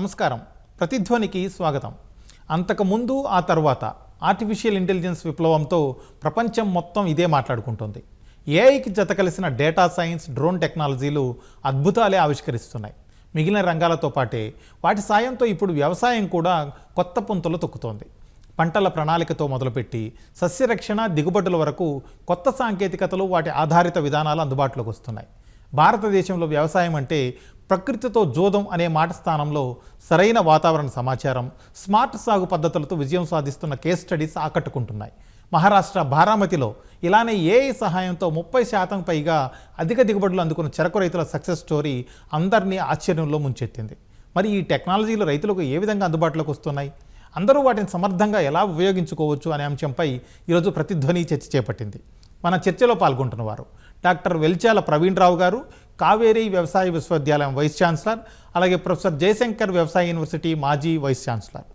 నమస్కారం. ప్రతిధ్వనికి స్వాగతం. అంతకుముందు ఆ తర్వాత ఆర్టిఫిషియల్ ఇంటెలిజెన్స్ విప్లవంతో ప్రపంచం మొత్తం ఇదే మాట్లాడుకుంటుంది. ఏఐకి జత కలిసిన డేటా సైన్స్ డ్రోన్ టెక్నాలజీలు అద్భుతాలే ఆవిష్కరిస్తున్నాయి. మిగిలిన రంగాలతో పాటే వాటి సాయంతో ఇప్పుడు వ్యవసాయం కూడా కొత్త పుంతలు తొక్కుతోంది. పంటల ప్రణాళికతో మొదలుపెట్టి సస్యరక్షణ దిగుబడుల వరకు కొత్త సాంకేతికతలు వాటి ఆధారిత విధానాలు అందుబాటులోకి వస్తున్నాయి. భారతదేశంలో వ్యవసాయం అంటే ప్రకృతితో జోదం అనే మాట స్థానంలో సరైన వాతావరణ సమాచారం స్మార్ట్ సాగు పద్ధతులతో విజయం సాధిస్తున్న కేస్ స్టడీస్ ఆకట్టుకుంటున్నాయి. మహారాష్ట్ర బారామతిలో ఇలానే ఏఐ సహాయంతో ముప్పై శాతం పైగా అధిక దిగుబడులు అందుకున్న చెరకు రైతుల సక్సెస్ స్టోరీ అందరినీ ఆశ్చర్యంలో ముంచెత్తింది. మరి ఈ టెక్నాలజీలు రైతులకు ఏ విధంగా అందుబాటులోకి వస్తున్నాయి? అందరూ వాటిని సమర్థంగా ఎలా ఉపయోగించుకోవచ్చు అనే అంశంపై ఈరోజు ప్రతిధ్వని చర్చ చేపట్టింది. మన చర్చలో పాల్గొంటున్నవారు డాక్టర్ వెల్చాల ప్రవీణ్ రావు గారు కావేరీ వ్యవసాయ విశ్వవిద్యాలయం వైస్ ఛాన్సలర్ అలాగే ప్రొఫెసర్ జయశంకర్ వ్యవసాయ యూనివర్సిటీ మాజీ వైస్ ఛాన్సలర్.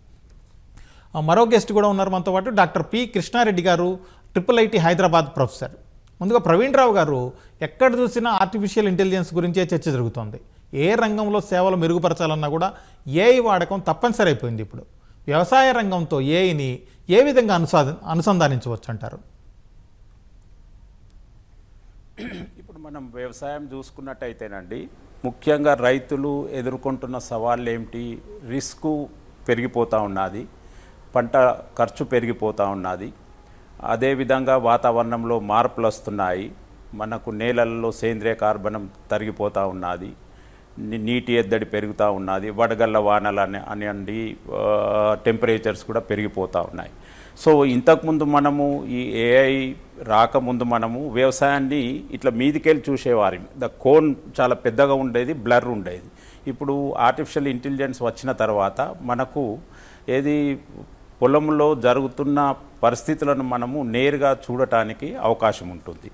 మరో గెస్ట్ కూడా ఉన్నారు మనతో పాటు డాక్టర్ పి కృష్ణారెడ్డి గారు ట్రిపుల్ ఐటీ హైదరాబాద్ ప్రొఫెసర్. ముందుగా ప్రవీణ్ రావు గారు ఎక్కడ చూసినా ఆర్టిఫిషియల్ ఇంటెలిజెన్స్ గురించే చర్చ జరుగుతోంది. ఏ రంగంలో సేవలు మెరుగుపరచాలన్నా కూడా ఏఐ వాడకం తప్పనిసరి అయిపోయింది ఇప్పుడు. వ్యవసాయ రంగంతో ఏఐని ఏ విధంగా అనుసా అనుసంధానించవచ్చు అంటారు మనం వ్యవసాయం చూసుకున్నట్టయితేనండి ముఖ్యంగా రైతులు ఎదుర్కొంటున్న సవాళ్ళు ఏమిటి రిస్క్ పెరిగిపోతూ ఉన్నది పంట ఖర్చు పెరిగిపోతూ ఉన్నది. అదేవిధంగా వాతావరణంలో మార్పులు వస్తున్నాయి మనకు నేలల్లో సేంద్రియ కార్బనం తరిగిపోతూ ఉన్నది నీటి ఎద్దడి పెరుగుతూ ఉన్నది వడగళ్ళ వానలు అని అనండి టెంపరేచర్స్ కూడా పెరిగిపోతూ ఉన్నాయి. సో ఇంతకుముందు మనము ఈ ఏఐ రాకముందు మనము వ్యవసాయాన్ని ఇట్లా మీదికెళ్ళి చూసేవారి. ద కోన్ చాలా పెద్దగా ఉండేది బ్లర్ ఉండేది. ఇప్పుడు ఆర్టిఫిషియల్ ఇంటెలిజెన్స్ వచ్చిన తర్వాత మనకు ఏది పొలంలో జరుగుతున్న పరిస్థితులను మనము నేరుగా చూడటానికి అవకాశం ఉంటుంది.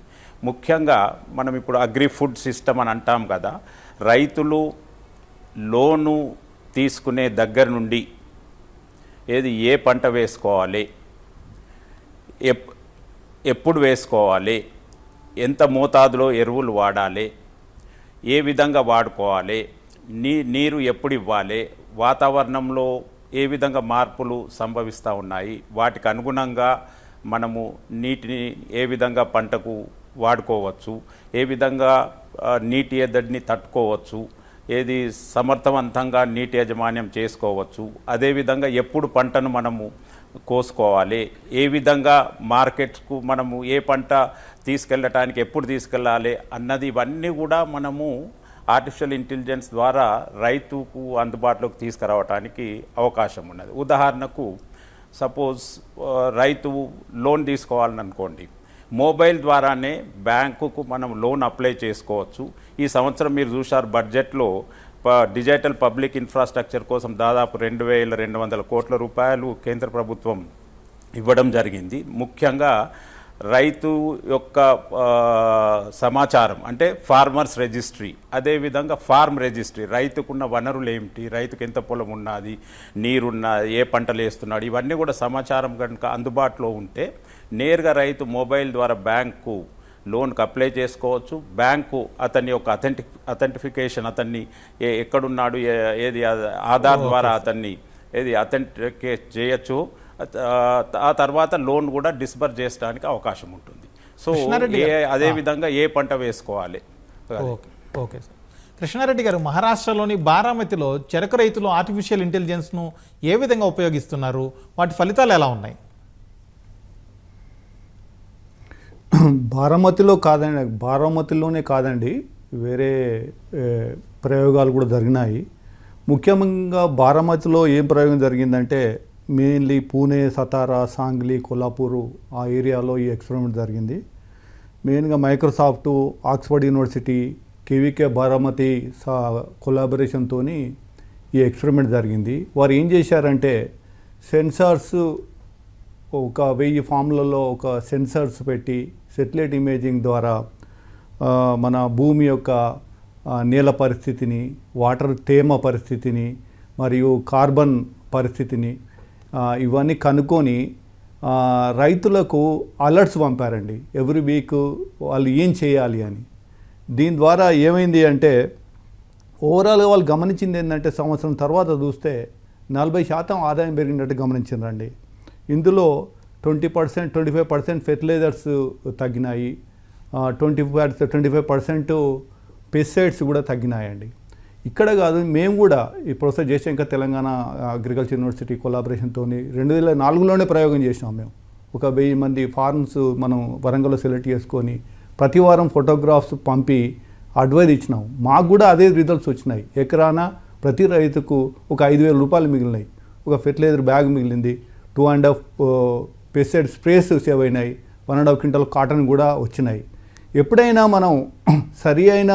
ముఖ్యంగా మనం ఇప్పుడు అగ్రి ఫుడ్ సిస్టమ్ అని అంటాం కదా రైతులు లోను తీసుకునే దగ్గర నుండి ఏది ఏ పంట వేసుకోవాలి ఎప్పుడు వేసుకోవాలి? ఎంత మోతాదులో ఎరువులు వాడాలి? ఏ విధంగా వాడుకోవాలి? నీ నీరు ఎప్పుడు ఇవ్వాలి? వాతావరణంలో ఏ విధంగా మార్పులు సంభవిస్తూ ఉన్నాయి? వాటికి అనుగుణంగా మనము నీటిని ఏ విధంగా పంటకు వాడుకోవచ్చు? ఏ విధంగా నీటి ఎద్దడిని తట్టుకోవచ్చు? ఏది సమర్థవంతంగా నీటి యాజమాన్యం చేసుకోవచ్చు అదేవిధంగా ఎప్పుడు పంటను మనము కోసుకోవాలి ఏ విధంగా మార్కెట్కు మనము ఏ పంట తీసుకెళ్ళటానికి ఎప్పుడు తీసుకెళ్ళాలి అన్నది ఇవన్నీ కూడా మనము ఆర్టిఫిషియల్ ఇంటెలిజెన్స్ ద్వారా రైతుకు అందుబాటులోకి తీసుకురావడానికి అవకాశం ఉన్నది. ఉదాహరణకు సపోజ్ రైతు లోన్ తీసుకోవాలని అనుకోండి మొబైల్ ద్వారానే బ్యాంకుకు మనం లోన్ అప్లై చేసుకోవచ్చు. ఈ సంవత్సరం మీరు చూశారు బడ్జెట్లో ప- డిజిటల్ పబ్లిక్ ఇన్ఫ్రాస్ట్రక్చర్ కోసం దాదాపు రెండు వేల రెండు వందల కోట్ల రూపాయలు కేంద్ర ప్రభుత్వం ఇవ్వడం జరిగింది. ముఖ్యంగా రైతు యొక్క సమాచారం అంటే ఫార్మర్స్ రిజిస్ట్రీ. అదేవిధంగా ఫార్మ్ రిజిస్ట్రీ. రైతుకున్న వనరులు ఏమిటి? రైతుకు ఎంత పొలం ఉన్నది? నీరున్నది? ఏ పంటలు వేస్తున్నాడు? ఇవన్నీ కూడా సమాచారం కనుక అందుబాటులో ఉంటే నేరుగా రైతు మొబైల్ ద్వారా బ్యాంకు లోన్కి అప్లై చేసుకోవచ్చు. బ్యాంకు అతని యొక్క అథెంటి అథెంటిఫికేషన్ అతన్ని ఏ- ఎక్కడున్నాడు ఏది ఆధార్ ద్వారా అతన్ని ఏది అథెంటికేట్ చేయొచ్చు. ఆ- తర్వాత లోన్ కూడా డిస్బర్ చేయడానికి అవకాశం ఉంటుంది. సో ఏ. అదే విధంగా ఏ పంట వేసుకోవాలి. Okay okay sir. కృష్ణారెడ్డి గారు మహారాష్ట్రలోని బారామతిలో చెరకు రైతులు ఆర్టిఫిషియల్ ఇంటెలిజెన్స్ను ఏ విధంగా ఉపయోగిస్తున్నారు? వాటి ఫలితాలు ఎలా ఉన్నాయి? బారామతిలో కాదండి బారామతిలోనే కాదండి. వేరే ప్రయోగాలు కూడా జరిగినాయి. ముఖ్యంగా బారామతిలో ఏం ప్రయోగం జరిగిందంటే మెయిన్లీ పూణే సతారా సాంగ్లీ కొల్లాపూరు ఆ ఏరియాలో ఈ ఎక్స్పెరిమెంట్ జరిగింది. మెయిన్గా Microsoft Oxford university KVK Baramati సా కొలాబరేషన్తో ఈ ఎక్స్పెరిమెంట్ జరిగింది. వారు ఏం చేశారంటే సెన్సార్స్ ఒక వెయ్యి ఫామ్లలో ఒక సెన్సార్స్ పెట్టి సెటిలైట్ ఇమేజింగ్ ద్వారా మన భూమి యొక్క నేల పరిస్థితిని వాటర్ తేమ పరిస్థితిని మరియు కార్బన్ పరిస్థితిని ఇవన్నీ కనుక్కొని రైతులకు అలర్ట్స్ పంపారండి. ఎవ్రీ వీక్ వాళ్ళు ఏం చేయాలి అని. దీని ద్వారా ఏమైంది అంటే ఓవరాల్గా వాళ్ళు గమనించింది ఏంటంటే సంవత్సరం తర్వాత చూస్తే నలభై శాతం ఆదాయం పెరిగినట్టు గమనించారండి ఇందులో twenty percent twenty five percent fertilisers తగ్గినాయి. Twenty five twenty five percent pesticides కూడా తగ్గినాయండి. ఇక్కడ కాదు మేము కూడా ఈ professor Jayashankar Telangana agriculture university కొలాబరేషన్తో రెండు వేల నాలుగులోనే ప్రయోగం చేసినాం మేము. ఒక వెయ్యి మంది ఫార్మ్స్ మనం వరంగల్లో సెలెక్ట్ చేసుకొని ప్రతి వారం ఫోటోగ్రాఫ్స్ పంపి అడ్వైజ్ ఇచ్చినాం. మాకు కూడా అదే రిజల్ట్స్ వచ్చినాయి. ఎకరాన ప్రతి రైతుకు ఒక ఐదు వేల రూపాయలు మిగిలినాయి. ఒక ఫెర్టిలైజర్ బ్యాగ్ మిగిలింది. Two and half pesticide sprays save అయినాయి one and half quintal cotton కూడా వచ్చినాయి. ఎప్పుడైనా మనం సరి అయిన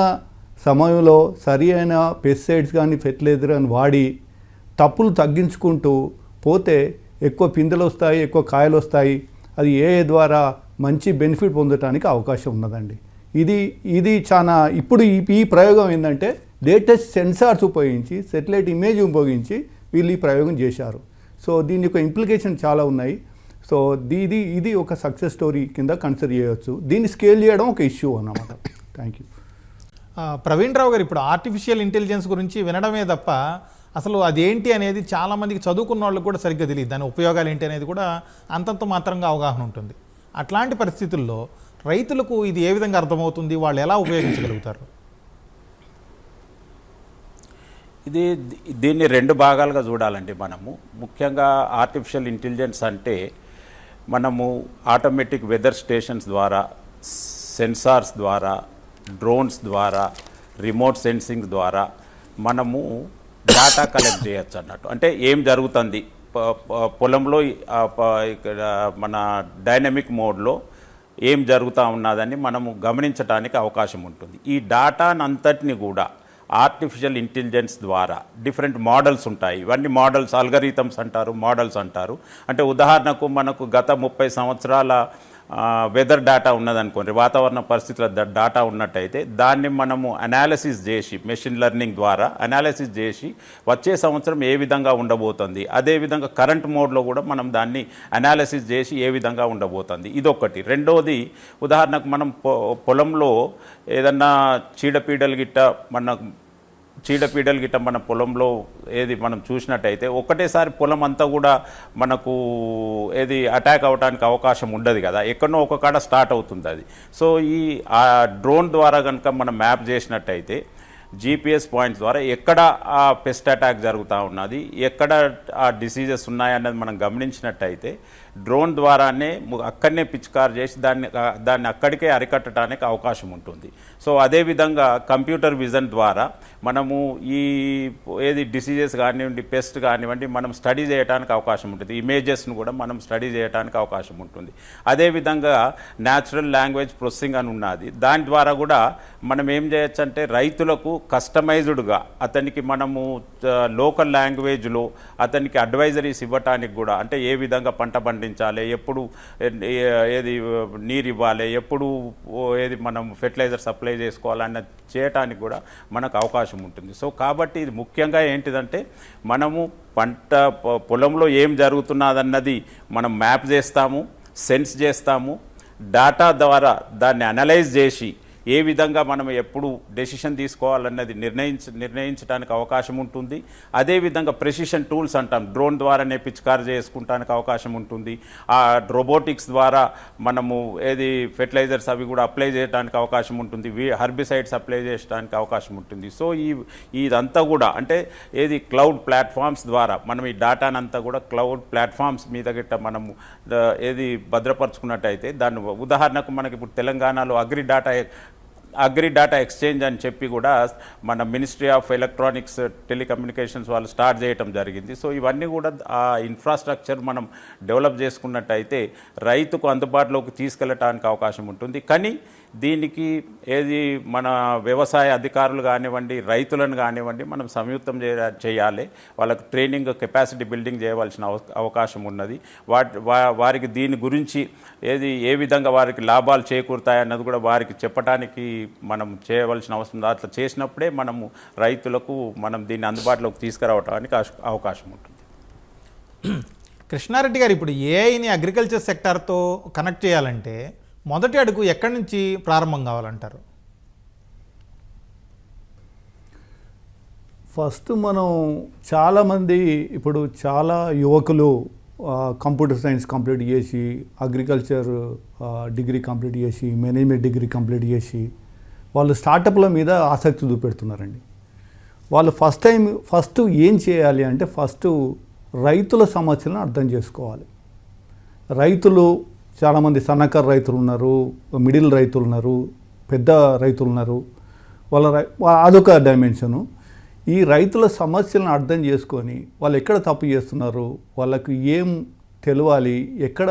సమయంలో సరి అయిన పెస్టిసైడ్స్ కానీ ఫెర్టిలైజర్ అని వాడి తప్పులు తగ్గించుకుంటూ పోతే ఎక్కువ పిందెలు వస్తాయి ఎక్కువ కాయలు వస్తాయి. అది ఏ ద్వారా మంచి బెనిఫిట్ పొందడానికి అవకాశం ఉన్నదండి. ఇది ఇది చాలా ఇప్పుడు ఈ ఈ ప్రయోగం ఏంటంటే లేటెస్ట్ సెన్సార్స్ ఉపయోగించి సెటిలైట్ ఇమేజ్ ఉపయోగించి వీళ్ళు ఈ ప్రయోగం చేశారు. సో దీని యొక్క ఇంప్లికేషన్ చాలా ఉన్నాయి. సో దీ- ఇది ఇది ఒక సక్సెస్ స్టోరీ కింద కన్సిడర్ చేయవచ్చు దీన్ని స్కేల్ చేయడం ఒక ఇష్యూ అన్నమాట. థ్యాంక్ యూ ఆ, ప్రవీణ్ రావు గారు ఇప్పుడు ఆర్టిఫిషియల్ ఇంటెలిజెన్స్ గురించి వినడమే తప్ప అసలు అదేంటి అనేది చాలామందికి చదువుకున్న వాళ్ళకి కూడా సరిగ్గా తెలియదు. దాని ఉపయోగాలు ఏంటి అనేది కూడా అంతంత మాత్రంగా అవగాహన ఉంటుంది. అట్లాంటి పరిస్థితుల్లో రైతులకు ఇది ఏ విధంగా అర్థమవుతుంది? వాళ్ళు ఎలా ఉపయోగించగలుగుతారు? ఇది దీన్ని రెండు భాగాలుగా చూడాలండి మనము. ముఖ్యంగా ఆర్టిఫిషియల్ ఇంటెలిజెన్స్ అంటే మనము ఆటోమేటిక్ వెదర్ స్టేషన్స్ ద్వారా సెన్సార్స్ ద్వారా డ్రోన్స్ ద్వారా రిమోట్ సెన్సింగ్ ద్వారా మనము డేటా కలెక్ట్ చేయొచ్చు అన్నట్టు. అంటే ఏం జరుగుతుంది? పొలంలో ఇక్కడ మన డైనమిక్ మోడ్లో ఏం జరుగుతూ ఉన్నదని మనము గమనించడానికి అవకాశం ఉంటుంది. ఈ డాటానంతటిని కూడా ఆర్టిఫిషియల్ ఇంటెలిజెన్స్ ద్వారా డిఫరెంట్ మోడల్స్ ఉంటాయి. ఇవన్నీ మోడల్స్ అల్గరిథమ్స్ అంటారు మోడల్స్ అంటారు. అంటే ఉదాహరణకు మనకు గత ముప్పై సంవత్సరాల వెదర్ డేటా ఉన్నదనుకోండి వాతావరణ పరిస్థితుల డాటా డేటా ఉన్నట్టయితే దాన్ని మనము అనాలిసిస్ చేసి మెషిన్ లెర్నింగ్ ద్వారా అనాలిసిస్ చేసి వచ్చే సంవత్సరం ఏ విధంగా ఉండబోతుంది అదేవిధంగా కరెంట్ మోడ్లో కూడా మనం దాన్ని అనాలిసిస్ చేసి ఏ విధంగా ఉండబోతుంది. ఇదొకటి. రెండవది ఉదాహరణకు మనం పొ- పొలంలో ఏదన్నా చీడపీడలు గిట్ట మన చీడపీడలు గిట్ట మన పొలంలో ఏది మనం చూసినట్టయితే ఒకటేసారి పొలం అంతా కూడా మనకు ఏది అటాక్ అవడానికి అవకాశం ఉండదు కదా. ఎక్కడో ఒక కాడ స్టార్ట్ అవుతుంది అది. సో ఈ ఆ డ్రోన్ ద్వారా కనుక మనం మ్యాప్ చేసినట్టయితే జీపీఎస్ పాయింట్స్ ద్వారా ఎక్కడ ఆ పెస్ట్ అటాక్ జరుగుతూ ఉన్నది ఎక్కడ ఆ డిసీజెస్ ఉన్నాయన్నది మనం గమనించినట్టయితే డ్రోన్ ద్వారానే అక్కడనే పిచికారు చేసి దాన్ని దాన్ని అక్కడికే అరికట్టడానికి అవకాశం ఉంటుంది. సో అదేవిధంగా కంప్యూటర్ విజన్ ద్వారా మనము ఈ ఏది డిసీజెస్ కానివ్వండి పెస్ట్ కానివ్వండి మనం స్టడీ చేయడానికి అవకాశం ఉంటుంది. ఇమేజెస్ను కూడా మనం స్టడీ చేయడానికి అవకాశం ఉంటుంది. అదేవిధంగా న్యాచురల్ లాంగ్వేజ్ ప్రొసెసింగ్ అని ఉన్నది. దాని ద్వారా కూడా మనం ఏం చేయొచ్చు అంటే రైతులకు కస్టమైజ్డ్గా అతనికి మనము లోకల్ లాంగ్వేజ్లో అతనికి అడ్వైజరీస్ ఇవ్వటానికి కూడా అంటే ఏ విధంగా పంట పండించాలి ఎప్పుడు ఏది నీరు ఇవ్వాలి ఎప్పుడు ఓ ఏది మనం ఫెర్టిలైజర్ సప్లై చేసుకోవాలన్న చేయటానికి కూడా మనకు అవకాశం ఉంటుంది. సో కాబట్టి ఇది ముఖ్యంగా ఏంటిదంటే మనము పంట పొలంలో ఏం జరుగుతున్నదన్నది మనం మ్యాప్ చేస్తాము సెన్స్ చేస్తాము డాటా ద్వారా దాన్ని అనలైజ్ చేసి ఏ విధంగా మనం ఎప్పుడు డెసిషన్ తీసుకోవాలన్నది నిర్ణయించ నిర్ణయించడానికి అవకాశం ఉంటుంది. అదేవిధంగా ప్రెసిషన్ టూల్స్ అంటాం. డ్రోన్ ద్వారానే పిచికారు చేసుకుంటానికి అవకాశం ఉంటుంది. ఆ రోబోటిక్స్ ద్వారా మనము ఏది ఫెర్టిలైజర్స్ అవి కూడా అప్లై చేయడానికి అవకాశం ఉంటుంది. హర్బిసైడ్స్ అప్లై చేయడానికి అవకాశం ఉంటుంది. సో ఈ ఇదంతా కూడా అంటే ఏది క్లౌడ్ ప్లాట్ఫామ్స్ ద్వారా మనం ఈ డేటానంతా కూడా క్లౌడ్ ప్లాట్ఫామ్స్ మీద గిట్ట మనము ఏది భద్రపరుచుకున్నట్టయితే దాన్ని ఉదాహరణకు మనకి ఇప్పుడు తెలంగాణలో agri data agri data exchange అని చెప్పి కూడా మన మినిస్ట్రీ ఆఫ్ ఎలక్ట్రానిక్స్ టెలికమ్యూనికేషన్స్ వాళ్ళు స్టార్ట్ చేయటం జరిగింది. సో ఇవన్నీ కూడా ఆ ఇన్ఫ్రాస్ట్రక్చర్ మనం డెవలప్ చేసుకున్నట్టయితే రైతుకు అందుబాటులోకి తీసుకెళ్ళటానికి అవకాశం ఉంటుంది. కానీ దీనికి ఏది మన వ్యవసాయ అధికారులు కానివ్వండి రైతులను కానివ్వండి మనం సంయుక్తం చేయ- చేయాలి. వాళ్ళకు ట్రైనింగ్ కెపాసిటీ బిల్డింగ్ చేయవలసిన అవ- అవకాశం ఉన్నది. వాటి వారికి దీని గురించి ఏది ఏ విధంగా వారికి లాభాలు చేకూరుతాయి అన్నది కూడా వారికి చెప్పడానికి మనం చేయవలసిన అవసరం. అట్లా చేసినప్పుడే మనము రైతులకు మనం దీన్ని అందుబాటులోకి తీసుకురావడానికి అవకాశం ఉంటుంది. కృష్ణారెడ్డి గారు ఇప్పుడు ఏఐని అగ్రికల్చర్ సెక్టార్తో కనెక్ట్ చేయాలంటే మొదటి అడుగు ఎక్కడి నుంచి ప్రారంభం కావాలంటారు? ఫస్ట్ మనం చాలామంది ఇప్పుడు చాలా యువకులు కంప్యూటర్ సైన్స్ కంప్లీట్ చేసి అగ్రికల్చర్ డిగ్రీ కంప్లీట్ చేసి మేనేజ్మెంట్ డిగ్రీ కంప్లీట్ చేసి వాళ్ళు స్టార్టప్ల మీద ఆసక్తి చూపెడుతున్నారండి. వాళ్ళు ఫస్ట్ టైం ఫస్ట్ ఏం చేయాలి అంటే ఫస్ట్ రైతుల సమస్యలను అర్థం చేసుకోవాలి. రైతులు చాలామంది సన్నకారు రైతులు ఉన్నారు మిడిల్ రైతులు ఉన్నారు పెద్ద రైతులు ఉన్నారు. వాళ్ళ రై అదొక డైమెన్షను. ఈ రైతుల సమస్యలను అర్థం చేసుకొని వాళ్ళు ఎక్కడ తప్పు చేస్తున్నారు వాళ్ళకు ఏం తెలవాలి ఎక్కడ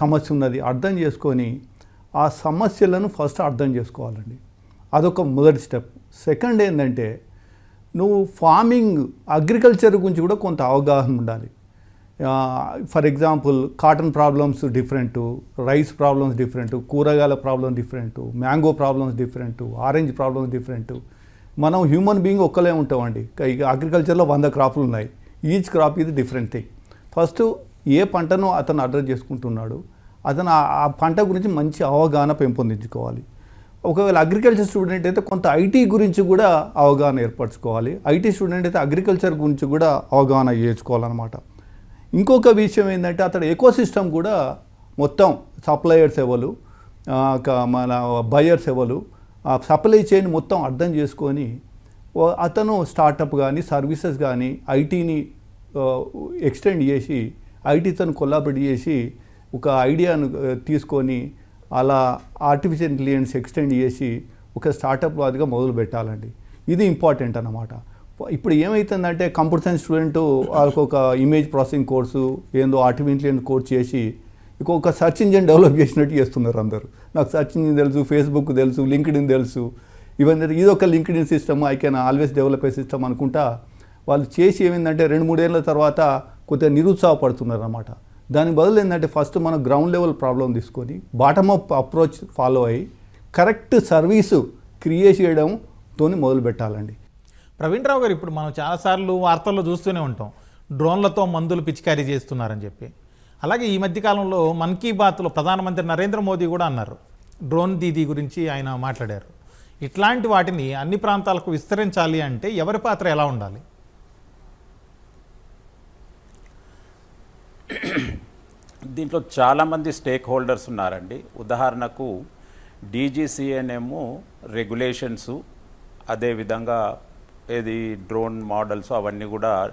సమస్య ఉన్నది అర్థం చేసుకొని ఆ సమస్యలను ఫస్ట్ అర్థం చేసుకోవాలండి. అదొక మొదటి స్టెప్. సెకండ్ ఏంటంటే నువ్వు ఫార్మింగ్ అగ్రికల్చర్ గురించి కూడా కొంత అవగాహన ఉండాలి. For example cotton problems different rice problems different కూరగాయల problem different mango problems different orange problems different మనం హ్యూమన్ బీయింగ్ ఒక్కలే ఉంటామండి. ఇక అగ్రికల్చర్లో వంద క్రాప్లు ఉన్నాయి. ఈచ్ క్రాప్ ఇది డిఫరెంట్ థింగ్ ఫస్ట్ ఏ పంటను అతను అడ్రస్ చేసుకుంటున్నాడు? అతను ఆ- ఆ పంట గురించి మంచి అవగాహన పెంపొందించుకోవాలి. ఒకవేళ అగ్రికల్చర్ స్టూడెంట్ అయితే కొంత ఐటీ గురించి కూడా అవగాహన ఏర్పరచుకోవాలి. ఐటీ స్టూడెంట్ అయితే అగ్రికల్చర్ గురించి కూడా అవగాహన చేసుకోవాలన్నమాట. ఇంకొక విషయం ఏంటంటే అతడు ఎకో సిస్టమ్ కూడా మొత్తం సప్లయర్స్ ఎవరు మన బయర్స్ ఎవరు ఆ సప్లై చైన్ మొత్తం అర్థం చేసుకొని అతను స్టార్టప్ కానీ సర్వీసెస్ కానీ ఐటీని ఎక్స్టెండ్ చేసి ఐటీతో కొలాబరేట్ చేసి ఒక ఐడియాను తీసుకొని అలా ఆర్టిఫిషియల్ ఇంటెలిజెన్స్ ఎక్స్టెండ్ చేసి ఒక స్టార్టప్ వాదిగా మొదలు పెట్టాలండి ఇది ఇంపార్టెంట్ అన్నమాట. ఇప్పుడు ఏమవుతుందంటే కంప్యూటర్ సైన్స్ స్టూడెంట్ వాళ్ళకి ఒక ఇమేజ్ ప్రాసెసింగ్ కోర్సు ఏందో ఆర్టిఫిషియల్ కోర్స్ చేసి ఇంకొక సర్చ్ ఇంజిన్ డెవలప్ చేసినట్టు చేస్తున్నారు అందరూ. నాకు సర్చ్ ఇంజిన్ తెలుసు ఫేస్బుక్ తెలుసు లింక్డ్ ఇన్ తెలుసు. ఇవన్నీ ఇది ఒక LinkedIn system I can always develop అయ్యే సిస్టమ్ అనుకుంటా వాళ్ళు చేసి ఏమైందంటే రెండు మూడేళ్ళ తర్వాత కొద్దిగా నిరుత్సాహపడుతున్నారు అన్నమాట దాని బదులు ఏంటంటే ఫస్ట్ మనం గ్రౌండ్ లెవెల్ ప్రాబ్లం తీసుకొని బాటమ్ అప్ అప్రోచ్ ఫాలో అయ్యి కరెక్ట్ సర్వీసు క్రియేట్ చేయడంతో మొదలు పెట్టాలండి ప్రవీణ్ రావు గారు ఇప్పుడు మనం చాలాసార్లు వార్తల్లో చూస్తూనే ఉంటాం. డ్రోన్లతో మందులు పిచికారీ చేస్తున్నారని చెప్పి. అలాగే ఈ మధ్యకాలంలో మన్ కీ బాత్లో ప్రధానమంత్రి నరేంద్ర మోదీ కూడా అన్నారు. డ్రోన్ దీదీ గురించి ఆయన మాట్లాడారు. ఇట్లాంటి వాటిని అన్ని ప్రాంతాలకు విస్తరించాలి అంటే ఎవరి పాత్ర ఎలా ఉండాలి? దీంట్లో చాలామంది స్టేక్ హోల్డర్స్ ఉన్నారండి. ఉదాహరణకు డీజీసీఎనేమో రెగ్యులేషన్స్ అదేవిధంగా ఏది డ్రోన్ మోడల్స్ అవన్నీ కూడా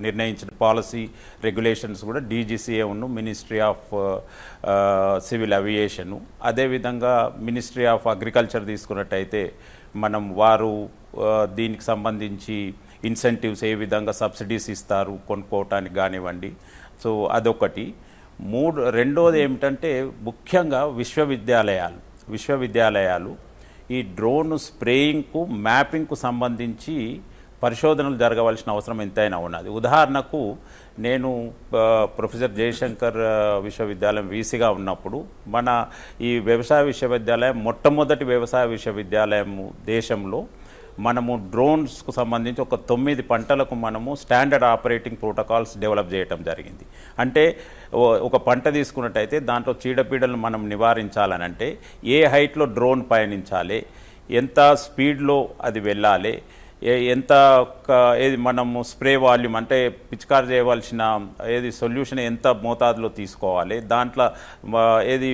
నిర్ణయించిన పాలసీ రెగ్యులేషన్స్ కూడా డీజీసీఏ ఉన్ను మినిస్ట్రీ ఆఫ్ సివిల్ అవియేషను. అదేవిధంగా మినిస్ట్రీ ఆఫ్ అగ్రికల్చర్ తీసుకున్నట్టయితే మనం వారు దీనికి సంబంధించి ఇన్సెంటివ్స్ ఏ విధంగా సబ్సిడీస్ ఇస్తారు కొనుక్కోవటానికి కానివ్వండి. సో అదొకటి. మూడు రెండోది ఏమిటంటే ముఖ్యంగా విశ్వవిద్యాలయాలు విశ్వవిద్యాలయాలు ఈ డ్రోన్ స్ప్రేయింగ్కు మ్యాపింగ్కు సంబంధించి పరిశోధనలు జరగవలసిన అవసరం ఎంతైనా ఉన్నది. ఉదాహరణకు నేను ప్రొఫెసర్ జయశంకర్ విశ్వవిద్యాలయం వీసీగా ఉన్నప్పుడు మన ఈ వ్యవసాయ విశ్వవిద్యాలయం మొట్టమొదటి వ్యవసాయ విశ్వవిద్యాలయం దేశంలో మనము డ్రోన్స్కు సంబంధించి ఒక తొమ్మిది పంటలకు మనము స్టాండర్డ్ ఆపరేటింగ్ ప్రోటోకాల్స్ డెవలప్ చేయటం జరిగింది. అంటే ఒక పంట తీసుకున్నట్టయితే దాంట్లో చీడపీడలను మనం నివారించాలని అంటే ఏ హైట్లో డ్రోన్ పయనించాలి ఎంత స్పీడ్లో అది వెళ్ళాలి ఎంత ఏది మనము స్ప్రే వాల్యూమ్ అంటే పిచికారు చేయవలసిన ఏది సొల్యూషన్ ఎంత మోతాదులో తీసుకోవాలి దాంట్లో ఏది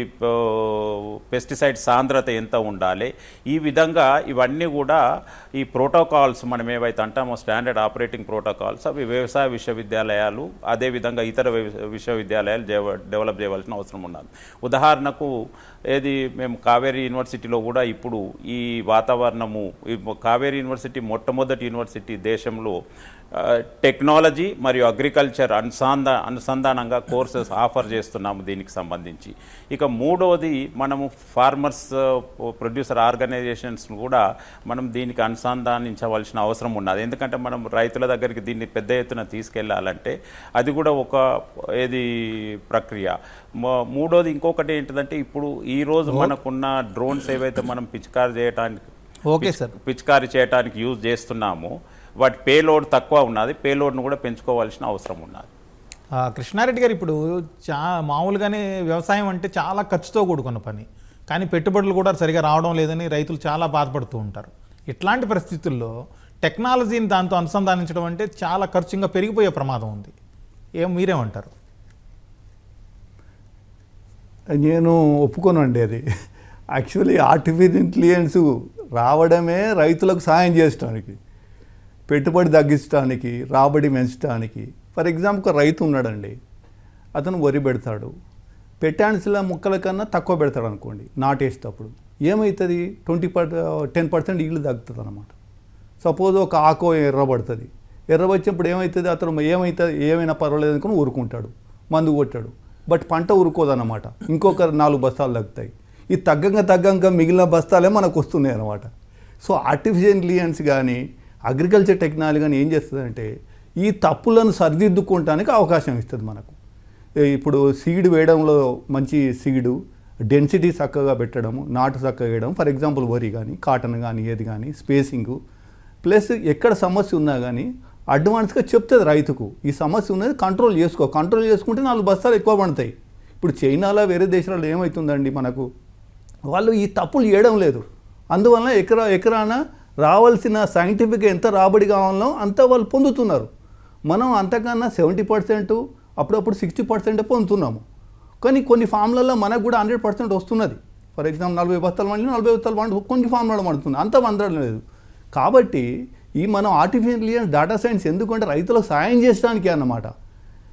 పెస్టిసైడ్ సాంద్రత ఎంత ఉండాలి ఈ విధంగా ఇవన్నీ కూడా ఈ ప్రోటోకాల్స్ మనం ఏవైతే అంటామో స్టాండర్డ్ ఆపరేటింగ్ ప్రోటోకాల్స్ అవి వ్యవసాయ విశ్వవిద్యాలయాలు అదేవిధంగా ఇతర విశ్వవిద్యాలయాలు డెవలప్ చేయవలసిన అవసరం ఉన్నది. ఉదాహరణకు ఏది మేము కావేరీ యూనివర్సిటీలో కూడా ఇప్పుడు ఈ వాతావరణము ఈ కావేరీ యూనివర్సిటీ మొట్టమొదటి యూనివర్సిటీ దేశంలో టెక్నాలజీ మరియు అగ్రికల్చర్ అనుసంధా అనుసంధానంగా కోర్సెస్ ఆఫర్ చేస్తున్నాము దీనికి సంబంధించి. ఇక మూడవది మనము ఫార్మర్స్ ప్రొడ్యూసర్ ఆర్గనైజేషన్స్ కూడా మనం దీనికి అనుసంధానించవలసిన అవసరం ఉన్నది. ఎందుకంటే మనం రైతుల దగ్గరికి దీన్ని పెద్ద ఎత్తున తీసుకెళ్ళాలంటే అది కూడా ఒక ఏది ప్రక్రియ. మూడోది ఇంకొకటి ఏంటిదంటే ఇప్పుడు ఈ రోజు మనకున్న డ్రోన్స్ ఏవైతే మనం పిచికారి చేయడానికి ఓకే సార్. పిచికారి చేయడానికి యూజ్ చేస్తున్నామో. వాటి పేలోడ్ తక్కువ ఉన్నది. పేలోడ్ను కూడా పెంచుకోవాల్సిన అవసరం ఉన్నది. ఆ, కృష్ణారెడ్డి గారు ఇప్పుడు చా మామూలుగానే వ్యవసాయం అంటే చాలా ఖర్చుతో కూడుకున్న పని. కానీ పెట్టుబడులు కూడా సరిగా రావడం లేదని రైతులు చాలా బాధపడుతూ ఉంటారు. ఇట్లాంటి పరిస్థితుల్లో టెక్నాలజీని దాంతో అనుసంధానించడం అంటే చాలా ఖర్చు ఇంకా పెరిగిపోయే ప్రమాదం ఉంది. ఏం మీరేమంటారు? నేను ఒప్పుకోనండి అది. యాక్చువల్లీ ఆర్టిఫిషియల్ ఇంటెలిజెన్స్ రావడమే రైతులకు సాయం చేయడానికి పెట్టుబడి తగ్గించడానికి రాబడి పెంచడానికి ఫర్ ఎగ్జాంపుల్ రైతు ఉన్నాడండి. అతను వరి పెడతాడు. పెట్టాల్సిన ముక్కల కన్నా తక్కువ పెడతాడు అనుకోండి నాటేసేటప్పుడు. ఏమవుతుంది ట్వంటీ పర్ టెన్ పర్సెంట్ ఇళ్ళు తగ్గుతుంది అనమాట సపోజ్ ఒక ఆకో ఎర్రబడుతుంది ఎర్రబచ్చినప్పుడు ఏమవుతుంది అతను ఏమవుతుంది ఏమైనా పర్వాలేదు అనుకుని ఊరుకుంటాడు. మందు కొట్టాడు. బట్ పంట ఊరుకోదన్నమాట. ఇంకొక నాలుగు బస్తాలు తగ్గుతాయి. ఈ తగ్గంగా తగ్గంగా మిగిలిన బస్తాలే మనకు వస్తున్నాయి అనమాట సో ఆర్టిఫిషియల్ ఇంటెలిజెన్స్ కానీ అగ్రికల్చర్ టెక్నాలజీ కానీ ఏం చేస్తుందంటే ఈ తప్పులను సరిదిద్దుకోవటానికి అవకాశం ఇస్తుంది మనకు. ఇప్పుడు సీడ్ వేయడంలో మంచి సీడు డెన్సిటీ చక్కగా పెట్టడము నాటు చక్కగా వేయడం ఫర్ ఎగ్జాంపుల్ వరి కానీ కాటన్ కానీ ఏది కానీ స్పేసింగు ప్లస్ ఎక్కడ సమస్య ఉన్నా కానీ అడ్వాన్స్గా చెప్తుంది రైతుకు ఈ సమస్య ఉన్నది కంట్రోల్ చేసుకో. కంట్రోల్ చేసుకుంటే నాలుగు బస్తాలు ఎక్కువ పడతాయి. ఇప్పుడు చైనాలో వేరే దేశాలలో ఏమవుతుందండి మనకు? వాళ్ళు ఈ తప్పులు చేయడం లేదు. అందువలన ఎకరా ఎకరాన రావాల్సిన సైంటిఫిక్ ఎంత రాబడి కావాలో అంత వాళ్ళు పొందుతున్నారు. మనం అంతకన్నా సెవెంటీ పర్సెంట్ అప్పుడప్పుడు సిక్స్టీ పర్సెంట్ పొందుతున్నాము. కానీ కొన్ని ఫామ్లలో మనకు కూడా హండ్రెడ్ పర్సెంట్ వస్తున్నది. ఫర్ ఎగ్జాంపుల్ నలభై బస్తాలు వండి నలభై బస్తాలు వండు కొన్ని ఫామ్లలో వండుతుంది అంత వందడం లేదు. కాబట్టి ఈ మనం ఆర్టిఫిషియల్ ఇంటెలిజెన్స్ డేటా సైన్స్ ఎందుకంటే రైతులకు సాయం చేయడానికి అన్నమాట.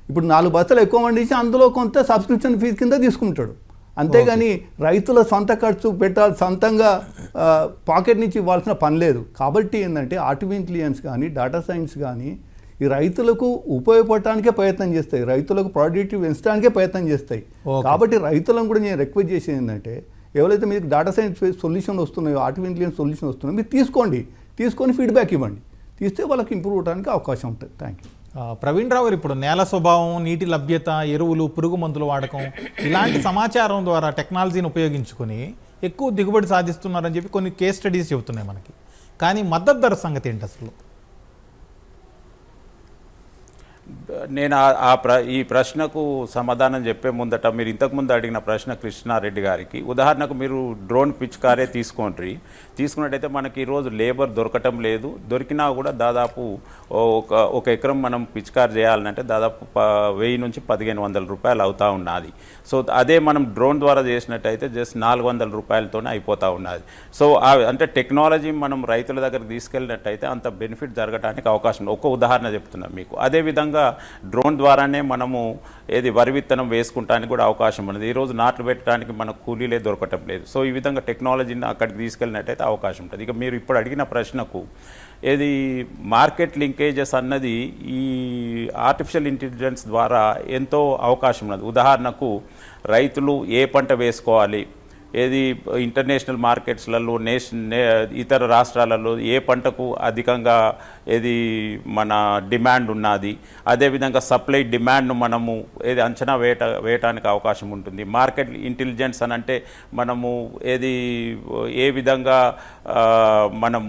ఇప్పుడు నాలుగు బస్తాలు ఎక్కువ వండించి అందులో కొంత సబ్స్క్రిప్షన్ ఫీజు కింద తీసుకుంటాడు. అంతేగాని రైతుల సొంత ఖర్చు పెట్టాలి సొంతంగా పాకెట్ నుంచి ఇవ్వాల్సిన పని లేదు. కాబట్టి ఏంటంటే ఆర్టిఫిషియల్ ఇంటెలిజెన్స్ కానీ డేటా సైన్స్ కానీ ఈ రైతులకు ఉపయోగపడటానికే ప్రయత్నం చేస్తాయి. రైతులకు ప్రొడక్టివ్ పెంచడానికే ప్రయత్నం చేస్తాయి. కాబట్టి రైతులను కూడా నేను రిక్వెస్ట్ చేసేది ఏంటంటే ఎవరైతే మీకు డేటా సైన్స్ సొల్యూషన్ వస్తున్నాయో ఆర్టిఫిషియల్ ఇంటెలిజెన్స్ సొల్యూషన్ వస్తున్నాయో మీరు తీసుకోండి. తీసుకొని ఫీడ్బ్యాక్ ఇవ్వండి. తీస్తే వాళ్ళకి ఇంప్రూవ్ అవడానికి అవకాశం ఉంటుంది. థ్యాంక్ యూ ప్రవీణ్ రావు గారు ఇప్పుడు నేల స్వభావం నీటి లభ్యత ఎరువులు పురుగు మందుల వాడకం ఇలాంటి సమాచారం ద్వారా టెక్నాలజీని ఉపయోగించుకొని ఎక్కువ దిగుబడి సాధిస్తున్నారని చెప్పి కొన్ని కేస్ స్టడీస్ చెబుతున్నాయి మనకి. కానీ మద్దతు ధర సంగతి ఏంటి అసలు? నేను ఆ- ప్ర ఈ ప్రశ్నకు సమాధానం చెప్పే ముందట మీరు ఇంతకుముందు అడిగిన ప్రశ్న కృష్ణారెడ్డి గారికి. ఉదాహరణకు మీరు డ్రోన్ పిచ్కారే తీసుకోండి తీసుకున్నట్టయితే మనకి ఈరోజు లేబర్ దొరకటం లేదు. దొరికినా కూడా దాదాపు ఒక ఒక ఎకరం మనం పిచికారు చేయాలంటే దాదాపు వెయ్యి నుంచి పదిహేను వందల రూపాయలు అవుతూ ఉన్నది. సో అదే మనం డ్రోన్ ద్వారా చేసినట్టయితే జస్ట్ నాలుగు వందల రూపాయలతోనే అయిపోతూ ఉన్నది. సో అంటే టెక్నాలజీ మనం రైతుల దగ్గరకు తీసుకెళ్ళినట్టయితే అంత బెనిఫిట్ జరగడానికి అవకాశం ఉంది. ఒక ఉదాహరణ చెప్తున్నాం మీకు. అదేవిధంగా డ్రోన్ ద్వారానే మనము ఏది వరి విత్తనం వేసుకుంటానికి కూడా అవకాశం ఉన్నది. ఈరోజు నాట్లు పెట్టడానికి మనకు కూలీలే దొరకటం లేదు. సో ఈ విధంగా టెక్నాలజీని అక్కడికి తీసుకెళ్ళినట్టయితే అవకాశం ఉంటుంది. ఇక మీరు ఇప్పుడు అడిగిన ప్రశ్నకు ఏది మార్కెట్ లింకేజెస్ అన్నది ఈ ఆర్టిఫిషియల్ ఇంటెలిజెన్స్ ద్వారా ఎంతో అవకాశం ఉన్నది. ఉదాహరణకు రైతులు ఏ పంట వేసుకోవాలి? ఏది ఇంటర్నేషనల్ మార్కెట్స్లలో నేషన్ నే ఇతర రాష్ట్రాలలో ఏ పంటకు అధికంగా ఏది మన డిమాండ్ ఉన్నది అదేవిధంగా సప్లై డిమాండ్ను మనము ఏది అంచనా వేయట వేయటానికి అవకాశం ఉంటుంది. మార్కెట్ ఇంటెలిజెన్స్ అని అంటే మనము ఏది ఏ విధంగా మనం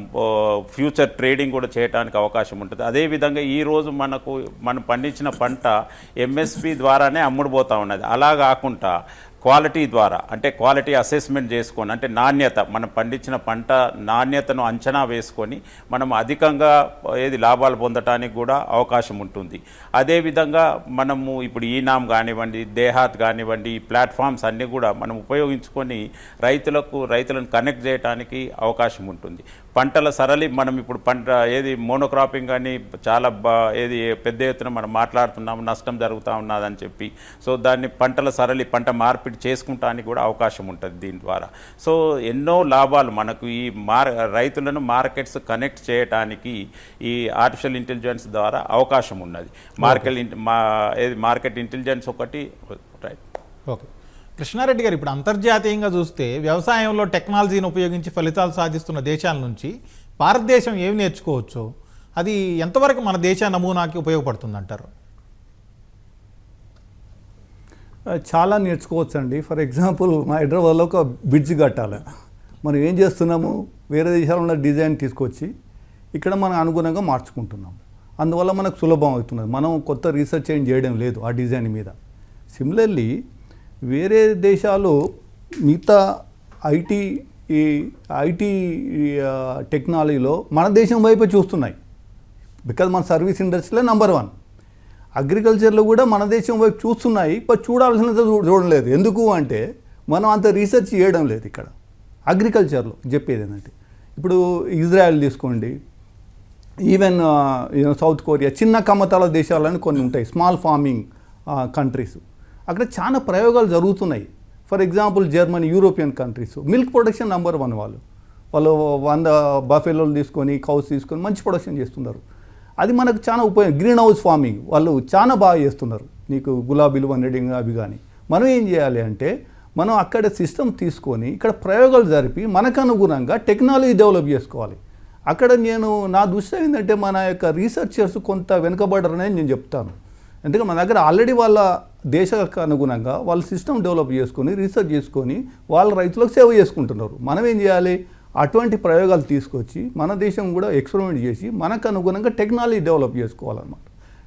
ఫ్యూచర్ ట్రేడింగ్ కూడా చేయడానికి అవకాశం ఉంటుంది. అదేవిధంగా ఈరోజు మనకు మనం పండించిన పంట ఎంఎస్పి ద్వారానే అమ్ముడుపోతూ ఉన్నది. అలా కాకుండా క్వాలిటీ ద్వారా అంటే క్వాలిటీ అసెస్మెంట్ చేసుకొని అంటే నాణ్యత మనం పండించిన పంట నాణ్యతను అంచనా వేసుకొని మనం అధికంగా ఏది లాభాలు పొందటానికి కూడా అవకాశం ఉంటుంది. అదేవిధంగా మనము ఇప్పుడు ఈనాం కానివ్వండి దేహాత్ కానివ్వండి ఈ ప్లాట్ఫామ్స్ అన్నీ కూడా మనం ఉపయోగించుకొని రైతులకు రైతులను కనెక్ట్ చేయడానికి అవకాశం ఉంటుంది. పంటల సరళి మనం ఇప్పుడు పంట ఏది మోనోక్రాపింగ్ అని చాలా బా ఏది పెద్ద ఎత్తున మనం మాట్లాడుతున్నాము నష్టం జరుగుతూ ఉన్నదని చెప్పి. సో దాన్ని పంటల సరళి పంట మార్పిడి చేసుకుంటానికి కూడా అవకాశం ఉంటుంది దీని ద్వారా. సో ఎన్నో లాభాలు మనకు ఈ మార్ రైతులను మార్కెట్స్ కనెక్ట్ చేయడానికి ఈ ఆర్టిఫిషియల్ ఇంటెలిజెన్స్ ద్వారా అవకాశం ఉన్నది. మార్కెట్ మా ఏది మార్కెట్ ఇంటెలిజెన్స్ ఒకటి రైట్. ఓకే. కృష్ణారెడ్డి గారు ఇప్పుడు అంతర్జాతీయంగా చూస్తే వ్యవసాయంలో టెక్నాలజీని ఉపయోగించి ఫలితాలు సాధిస్తున్న దేశాల నుంచి భారతదేశం ఏమి నేర్చుకోవచ్చు అది ఎంతవరకు మన దేశ నమూనాకి ఉపయోగపడుతుంది అంటారు చాలా నేర్చుకోవచ్చు అండి ఫర్ ఎగ్జాంపుల్ మా హైదరాబాద్లో ఒక బ్రిడ్జ్ కట్టాలి. మనం ఏం చేస్తున్నాము? వేరే దేశాలలో ఉన్న డిజైన్ తీసుకొచ్చి ఇక్కడ మనం అనుగుణంగా మార్చుకుంటున్నాం. అందువల్ల మనకు సులభం అవుతున్నది. మనం కొత్త రీసెర్చ్ ఏం చేయడం లేదు ఆ డిజైన్ మీద. సిమిలర్లీ వేరే దేశాలు మిగతా ఐటీ ఈ ఐటీ టెక్నాలజీలో మన దేశం వైపే చూస్తున్నాయి. బికాజ్ మన సర్వీస్ ఇండస్ట్రీలో నెంబర్ వన్. అగ్రికల్చర్లో కూడా మన దేశం వైపు చూస్తున్నాయి బట్ చూడాల్సినంత చూడలేదు ఎందుకు అంటే మనం అంత రీసెర్చ్ చేయడం లేదు ఇక్కడ. అగ్రికల్చర్లో చెప్పేది ఏంటంటే ఇప్పుడు ఇజ్రాయెల్ తీసుకోండి ఈవెన్ సౌత్ కొరియా చిన్న కమ్మతాల దేశాలని కొన్ని ఉంటాయి స్మాల్ ఫార్మింగ్ కంట్రీస్. అక్కడ చాలా ప్రయోగాలు జరుగుతున్నాయి. For example Germany European countries milk production number one వాళ్ళు. వాళ్ళు వంద బఫెలోలు తీసుకొని కౌస్ తీసుకొని మంచి ప్రొడక్షన్ చేస్తున్నారు. అది మనకు చాలా ఉపయోగం. గ్రీన్ హౌస్ ఫార్మింగ్ వాళ్ళు చాలా బాగా చేస్తున్నారు. నీకు గులాబీలు వన్నెడింగ్ అవి కానీ మనం ఏం చేయాలి అంటే మనం అక్కడ సిస్టమ్ తీసుకొని ఇక్కడ ప్రయోగాలు జరిపి మనకు అనుగుణంగా టెక్నాలజీ డెవలప్ చేసుకోవాలి. అక్కడ నేను నా దృష్టి ఏంటంటే మన యొక్క రీసెర్చర్స్ కొంత వెనుకబడరనే నేను చెప్తాను. ఎందుకంటే మన దగ్గర ఆల్రెడీ వాళ్ళ దేశాలకు అనుగుణంగా వాళ్ళ సిస్టమ్ డెవలప్ చేసుకొని రీసెర్చ్ చేసుకొని వాళ్ళ రైతులకు సేవ చేసుకుంటున్నారు. మనం ఏం చేయాలి? అటువంటి ప్రయోగాలు తీసుకొచ్చి మన దేశం కూడా ఎక్స్పెరిమెంట్ చేసి మనకు అనుగుణంగా టెక్నాలజీ డెవలప్ చేసుకోవాలన్నమాట.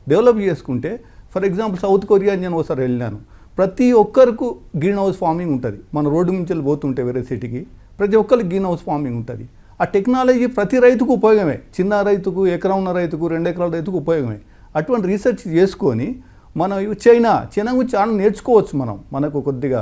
డెవలప్ చేసుకుంటే ఫర్ ఎగ్జాంపుల్ సౌత్ కొరియా నేను ఒకసారి వెళ్ళాను ప్రతి ఒక్కరికి గ్రీన్ హౌస్ ఫార్మింగ్ ఉంటుంది. మన రోడ్డు నుంచి వెళ్ళి పోతుంటే వేరే సిటీకి ప్రతి ఒక్కరికి గ్రీన్ హౌస్ ఫార్మింగ్ ఉంటుంది. ఆ టెక్నాలజీ ప్రతి రైతుకు ఉపయోగమే. చిన్న రైతుకు ఎకరం ఉన్న రైతుకు రెండు ఎకరాల రైతుకు ఉపయోగమే. అటువంటి రీసెర్చ్ చేసుకొని మనం ఇవి చైనా చైనా గురించి చాలా నేర్చుకోవచ్చు మనం. మనకు కొద్దిగా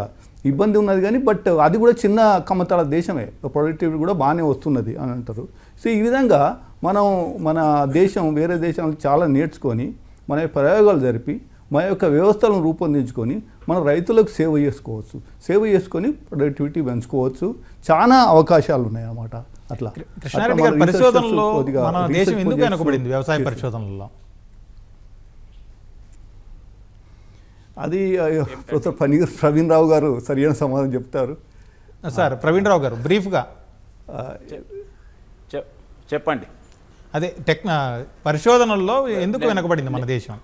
ఇబ్బంది ఉన్నది కానీ బట్ అది కూడా చిన్న కమ్మతాల దేశమే. ప్రొడక్టివిటీ కూడా బాగానే వస్తున్నది అని అంటారు. సో ఈ విధంగా మనం మన దేశం వేరే దేశం చాలా నేర్చుకొని మన ప్రయోగాలు జరిపి మన యొక్క వ్యవస్థలను రూపొందించుకొని మన రైతులకు సేవ చేసుకోవచ్చు. సేవ చేసుకొని ప్రొడక్టివిటీ పెంచుకోవచ్చు. చాలా అవకాశాలు ఉన్నాయి అన్నమాట అట్లా పరిశోధనలో మన దేశం ఎందుకు వెనుకబడింది? వ్యవసాయ పరిశోధనలో అది ప్రొఫెసర్ పనీర్ ప్రవీణ్ రావు గారు సరైన సమాధానం చెప్తారు. సార్ ప్రవీణ్ రావు గారు బ్రీఫ్గా. చెప్పండి. అదే టెక్ పరిశోధనల్లో ఎందుకు వెనకబడింది మన దేశం?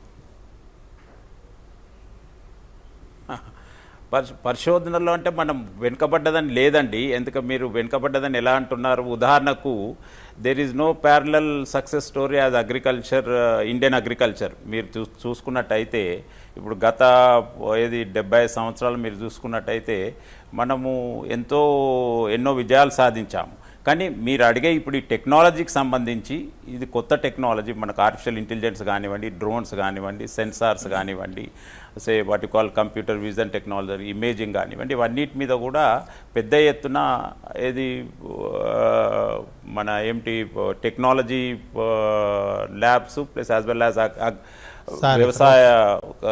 పరిశ పరిశోధనలో అంటే మనం వెనుకబడ్డదని లేదండి. ఎందుకంటే మీరు వెనుకబడ్డదని ఎలా అంటున్నారు? ఉదాహరణకు there is no parallel success story as agriculture Indian agriculture మీరు చూ చూసుకున్నట్టయితే ఇప్పుడు గత ఏది డెబ్బై సంవత్సరాలు మీరు చూసుకున్నట్టయితే మనము ఎంతో ఎన్నో విజయాలు సాధించాము. కానీ మీరు అడిగే ఇప్పుడు ఈ టెక్నాలజీకి సంబంధించి ఇది కొత్త టెక్నాలజీ మనకు ఆర్టిఫిషియల్ ఇంటెలిజెన్స్ కానివ్వండి డ్రోన్స్ కానివ్వండి సెన్సార్స్ కానివ్వండి సే వాటి call computer vision technology imaging కానివ్వండి ఇవన్నిటి మీద కూడా పెద్ద ఎత్తున ఏది మన ఏమిటి technology labs plus as well as వ్యవసాయ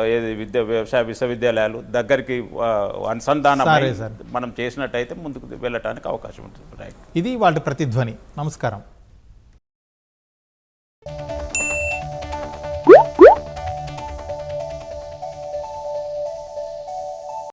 ఏది విద్య వ్యవసాయ విశ్వవిద్యాలయాలు దగ్గరికి అనుసంధానం. మనం చేసినట్టయితే ముందుకు వెళ్ళటానికి అవకాశం ఉంటుంది. ఇది వాళ్ళ ప్రతిధ్వని. నమస్కారం.